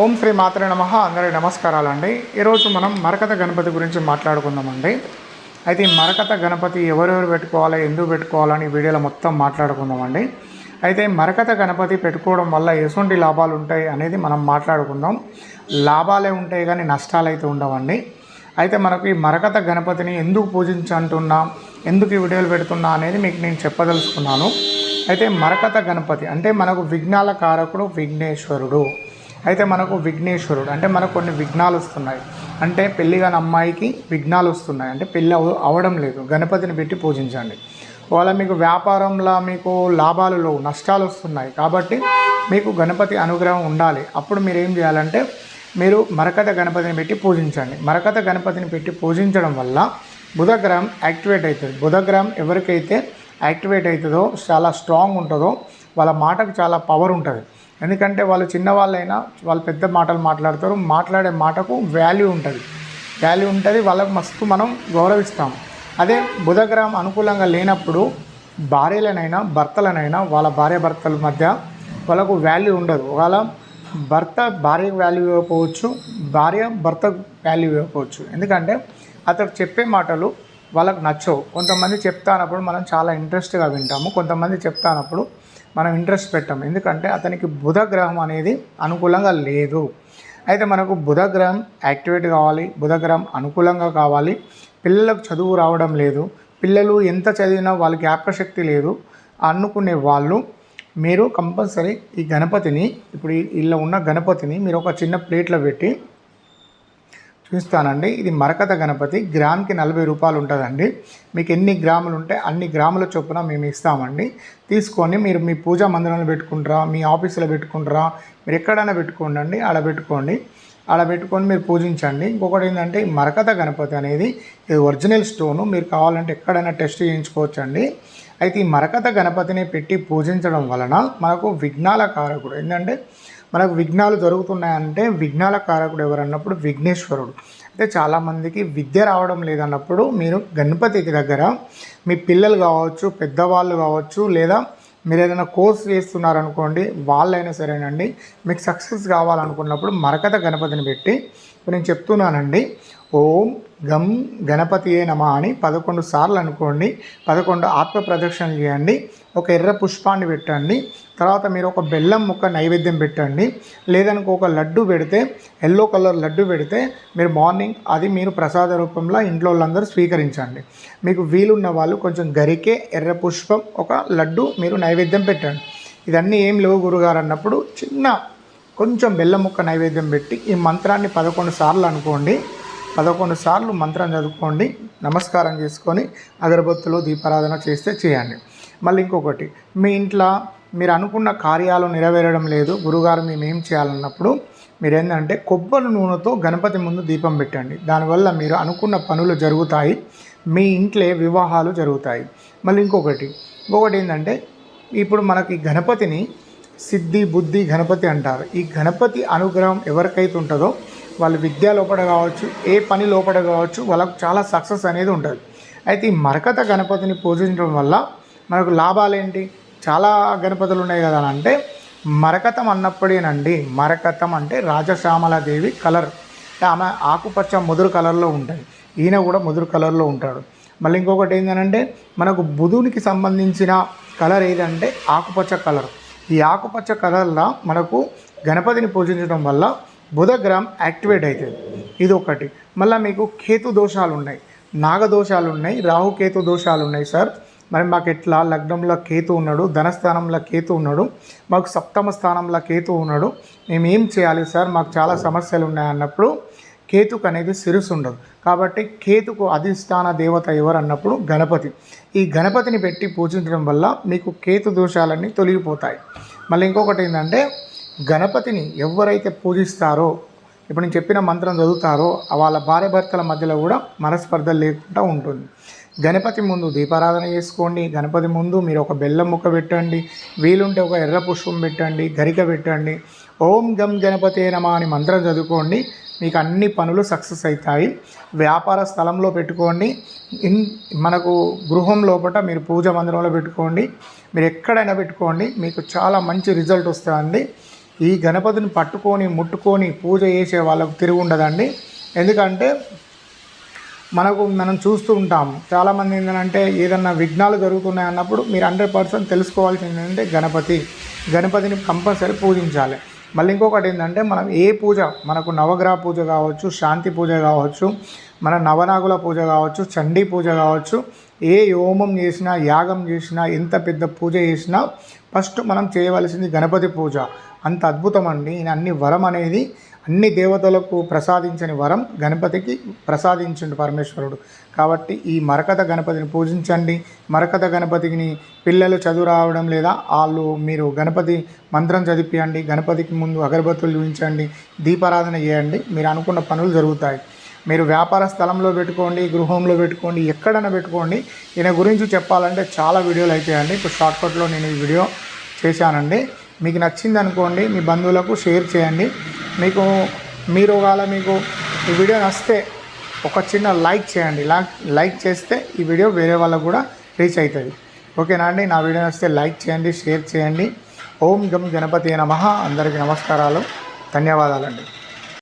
ఓం శ్రీ మాత్రే నమ. నమస్కారాలు నమస్కారాలండి. ఈరోజు మనం మరకత గణపతి గురించి మాట్లాడుకుందామండి. అయితే ఈ మరకత గణపతి ఎవరెవరు పెట్టుకోవాలి ఎందుకు పెట్టుకోవాలని వీడియోలో మొత్తం మాట్లాడుకుందామండి. అయితే మరకత గణపతి పెట్టుకోవడం వల్ల ఎటువంటి లాభాలు ఉంటాయి అనేది మనం మాట్లాడుకుందాం. లాభాలే ఉంటాయి కానీ నష్టాలు అయితే ఉండవండి. అయితే మనకు ఈ మరకత గణపతిని ఎందుకు పూజించంటున్నా ఎందుకు ఈ వీడియోలు పెడుతున్నా అనేది మీకు నేను చెప్పదలుచుకున్నాను. అయితే మరకత గణపతి అంటే మనకు విఘ్నాల కారకుడు విఘ్నేశ్వరుడు. అయితే మనకు విఘ్నేశ్వరుడు అంటే మనకు కొన్ని విఘ్నాలు వస్తున్నాయి. అంటే పెళ్ళి కాని అమ్మాయికి విఘ్నాలు వస్తున్నాయి. అంటే పెళ్ళి అవ అవడం లేదు. గణపతిని పెట్టి పూజించండి. ఒకవేళ మీకు వ్యాపారంలో మీకు లాభాలు లేవు నష్టాలు వస్తున్నాయి కాబట్టి మీకు గణపతి అనుగ్రహం ఉండాలి. అప్పుడు మీరు ఏం చేయాలంటే మీరు మరకత గణపతిని పెట్టి పూజించండి. మరకత గణపతిని పెట్టి పూజించడం వల్ల బుధగ్రహం యాక్టివేట్ అవుతుంది. బుధగ్రహం ఎవరికైతే యాక్టివేట్ అవుతుందో చాలా స్ట్రాంగ్ ఉంటుందో వాళ్ళ మాటకు చాలా పవర్ ఉంటుంది. ఎందుకంటే వాళ్ళు చిన్నవాళ్ళైనా వాళ్ళు పెద్ద మాటలు మాట్లాడతారు. మాట్లాడే మాటకు వాల్యూ ఉంటుంది. వాల్యూ ఉంటుంది. వాళ్ళకు మస్తు మనం గౌరవిస్తాం అదే బుధగ్రహం అనుకూలంగా లేనప్పుడు భార్యలనైనా భర్తలనైనా వాళ్ళ భార్య భర్తల మధ్య వాళ్ళకు వాల్యూ ఉండదు. వాళ్ళ భర్త భార్యకు వాల్యూ ఇవ్వకపోవచ్చు భార్య భర్తకు వాల్యూ ఇవ్వకపోవచ్చు. ఎందుకంటే అతడు చెప్పే మాటలు వాళ్ళకు నచ్చవు. కొంతమంది చెప్తానప్పుడు మనం చాలా ఇంట్రెస్ట్గా వింటాము. కొంతమంది చెప్తానప్పుడు మనం ఇంట్రెస్ట్ పెట్టాం. ఎందుకంటే అతనికి బుధ గ్రహం అనేది అనుకూలంగా లేదు. అయితే మనకు బుధగ్రహం యాక్టివేట్ కావాలి బుధగ్రహం అనుకూలంగా కావాలి. పిల్లలకు చదువు రావడం లేదు. పిల్లలు ఎంత చదివినా వాళ్ళకి జ్ఞాపకశక్తి లేదు అనుకునే వాళ్ళు మీరు కంపల్సరీ ఈ గణపతిని ఇప్పుడు ఈ- ఇలా ఉన్న గణపతిని మీరు ఒక చిన్న ప్లేట్లో పెట్టి చూస్తానండి ఇది మరకత గణపతి. గ్రామ్కి నలభై రూపాయలు ఉంటుందండి. మీకు ఎన్ని గ్రాములు ఉంటే అన్ని గ్రాముల చొప్పున మేము ఇస్తామండి. తీసుకొని మీరు మీ పూజా మందిరంలో పెట్టుకుంటారా మీ ఆఫీసులో పెట్టుకుంటారా మీరు ఎక్కడైనా పెట్టుకోండి అండి పెట్టుకోండి. అలా పెట్టుకొని మీరు పూజించండి. ఇంకొకటి ఏంటంటే ఈ మరకత గణపతి అనేది ఇది ఒరిజినల్ స్టోను. మీరు కావాలంటే ఎక్కడైనా టెస్ట్ చేయించుకోవచ్చండి. అయితే ఈ మరకత గణపతిని పెట్టి పూజించడం వలన మనకు విఘ్నాల కారకుడు. ఏంటంటే మనకు విఘ్నాలు జరుగుతున్నాయంటే విఘ్నాల కారకుడు ఎవరన్నప్పుడు విఘ్నేశ్వరుడు. అంటే చాలామందికి విద్య రావడం లేదన్నప్పుడు మీరు గణపతికి దగ్గర మీ పిల్లలు కావచ్చు పెద్దవాళ్ళు కావచ్చు లేదా మీరు ఏదైనా కోర్స్ చేస్తున్నారనుకోండి వాళ్ళైనా సరేనండి మీకు సక్సెస్ కావాలనుకున్నప్పుడు మరకత గణపతిని పెట్టి ఇప్పుడు నేను చెప్తున్నానండి. ఓం గం గణపతియే నమ అని పదకొండు సార్లు అనుకోండి. పదకొండు ఆత్మ ప్రదక్షిణలు చేయండి. ఒక ఎర్ర పుష్పాన్ని పెట్టండి. తర్వాత మీరు ఒక బెల్లం ముక్క నైవేద్యం పెట్టండి. లేదనుకో ఒక లడ్డు పెడితే ఎల్లో కలర్ లడ్డు పెడితే మీరు మార్నింగ్ అది మీరు ప్రసాద రూపంలో ఇంట్లో వాళ్ళందరూ స్వీకరించండి. మీకు వీలున్న వాళ్ళు కొంచెం గరికే ఎర్ర పుష్పం ఒక లడ్డు మీరు నైవేద్యం పెట్టండి. ఇదన్నీ ఏం లేవు గురుగారు అన్నప్పుడు చిన్న కొంచెం బెల్లం ముక్క నైవేద్యం పెట్టి ఈ మంత్రాన్ని పదకొండు సార్లు అనుకోండి. పదకొండు సార్లు మంత్రం చదువుకోండి. నమస్కారం చేసుకొని అగరబత్తులు దీపారాధన చేస్తే చేయండి. మళ్ళీ ఇంకొకటి మీ ఇంట్లో మీరు అనుకున్న కార్యాలు నెరవేరడం లేదు. గురుగారు మేము ఏం చేయాలన్నప్పుడు మీరు ఏంటంటే కొబ్బరి నూనెతో గణపతి ముందు దీపం పెట్టండి. దానివల్ల మీరు అనుకున్న పనులు జరుగుతాయి. మీ ఇంట్లో వివాహాలు జరుగుతాయి. మళ్ళీ ఇంకొకటి ఇంకొకటి ఏంటంటే ఇప్పుడు మనకి గణపతిని సిద్ధి బుద్ధి గణపతి అంటారు. ఈ గణపతి అనుగ్రహం ఎవరికైతే ఉంటుందో వాళ్ళు విద్య లోపల కావచ్చు ఏ పని లోపల కావచ్చు వాళ్ళకు చాలా సక్సెస్ అనేది ఉంటుంది. అయితే ఈ మరకత గణపతిని పూజించడం వల్ల మనకు లాభాలు ఏంటి? చాలా గణపతులు ఉన్నాయి కదా అని అంటే మరకతం అన్నప్పుడేనండి మరకతం అంటే రాజశ్యామలాదేవి కలర్. ఆమె ఆకుపచ్చ ముదురు కలర్లో ఉంటుంది. ఈయన కూడా ముదురు కలర్లో ఉంటాడు. మళ్ళీ ఇంకొకటి ఏంటంటే మనకు బుధునికి సంబంధించిన కలర్ ఏదంటే ఆకుపచ్చ కలర్. ఈ ఆకుపచ్చ కలర్లో మనకు గణపతిని పూజించడం వల్ల బుధగ్రహం యాక్టివేట్ అవుతుంది. ఇది ఒకటి మళ్ళీ మీకు కేతు దోషాలు ఉన్నాయి. నాగదోషాలు ఉన్నాయి. రాహుకేతు దోషాలు ఉన్నాయి సార్. మరి మాకు ఎట్లా? లగ్నంలో కేతు ఉన్నాడు ధనస్థానంలో కేతు ఉన్నాడు మాకు సప్తమ స్థానంలో కేతు ఉన్నాడు. మేము ఏం చేయాలి సార్? మాకు చాలా సమస్యలు ఉన్నాయి అన్నప్పుడు కేతుకు అనేది శిరస్సు ఉండదు కాబట్టి కేతుకు అధిష్టాన దేవత ఎవరు అన్నప్పుడు గణపతి. ఈ గణపతిని పెట్టి పూజించడం వల్ల మీకు కేతు దోషాలన్నీ తొలగిపోతాయి. మళ్ళీ ఇంకొకటి ఏంటంటే గణపతిని ఎవరైతే పూజిస్తారో ఇప్పుడు నేను చెప్పిన మంత్రం చదువుతారో వాళ్ళ భార్య భర్తల మధ్యలో కూడా మనస్పర్ధ లేకుండా ఉంటుంది. గణపతి ముందు దీపారాధన చేసుకోండి. గణపతి ముందు మీరు ఒక బెల్లం ముక్క పెట్టండి. వీలుంటే ఒక ఎర్ర పుష్పం పెట్టండి. గరిక పెట్టండి. ఓం గం గణపతే నమ అని మంత్రం చదువుకోండి. మీకు అన్ని పనులు సక్సెస్ అవుతాయి. వ్యాపార స్థలంలో పెట్టుకోండి. ఇన్ మనకు గృహం లోపల మీరు పూజ మందిరంలో పెట్టుకోండి. మీరు ఎక్కడైనా పెట్టుకోండి. మీకు చాలా మంచి రిజల్ట్ వస్తుందండి ఈ గణపతిని పట్టుకొని ముట్టుకొని పూజ చేసే వాళ్ళకు తిరిగి ఉండదండి. ఎందుకంటే మనకు మనం చూస్తూ ఉంటాం. చాలామంది ఏంటంటే ఏదన్నా విఘ్నాలు జరుగుతున్నాయి అన్నప్పుడు మీరు హండ్రెడ్ పర్సెంట్ తెలుసుకోవాల్సింది ఏంటంటే గణపతి. గణపతిని కంపల్సరీ పూజించాలి. మళ్ళీ ఇంకొకటి ఏంటంటే మనం ఏ పూజ మనకు నవగ్రహ పూజ కావచ్చు శాంతి పూజ కావచ్చు మన నవనాగుల పూజ కావచ్చు చండీ పూజ కావచ్చు ఏ హోమం చేసినా యాగం చేసినా ఎంత పెద్ద పూజ చేసినా ఫస్ట్ మనం చేయవలసింది గణపతి పూజ. అంత అద్భుతం అండి. ఈయన అన్ని వరం అనేది అన్ని దేవతలకు ప్రసాదించని వరం గణపతికి ప్రసాదించిండు పరమేశ్వరుడు. కాబట్టి ఈ మరకత గణపతిని పూజించండి. మరకత గణపతిని పిల్లలు చదువు రావడం లేదా వాళ్ళు మీరు గణపతి మంత్రం చదివియండి గణపతికి ముందు అగరబత్తులు చూపించండి. దీపారాధన చేయండి. మీరు అనుకున్న పనులు జరుగుతాయి. మీరు వ్యాపార స్థలంలో పెట్టుకోండి గృహంలో పెట్టుకోండి ఎక్కడైనా పెట్టుకోండి. ఈయన గురించి చెప్పాలంటే చాలా వీడియోలు అయితాయండి ఇప్పుడు షార్ట్కట్లో నేను ఈ వీడియో చేశానండి. మీకు నచ్చింది అనుకోండి మీ బంధువులకు షేర్ చేయండి. మీకు మీరు ఒకవేళ మీకు ఈ వీడియో నచ్చితే ఒక చిన్న లైక్ చేయండి. లైక్ లైక్ చేస్తే ఈ వీడియో వేరే వాళ్ళకు కూడా రీచ్ అవుతుంది. ఓకేనా అండి? నా వీడియో నచ్చితే లైక్ చేయండి షేర్ చేయండి. ఓం గం గణపతి నమ. అందరికీ నమస్కారాలు. ధన్యవాదాలండి.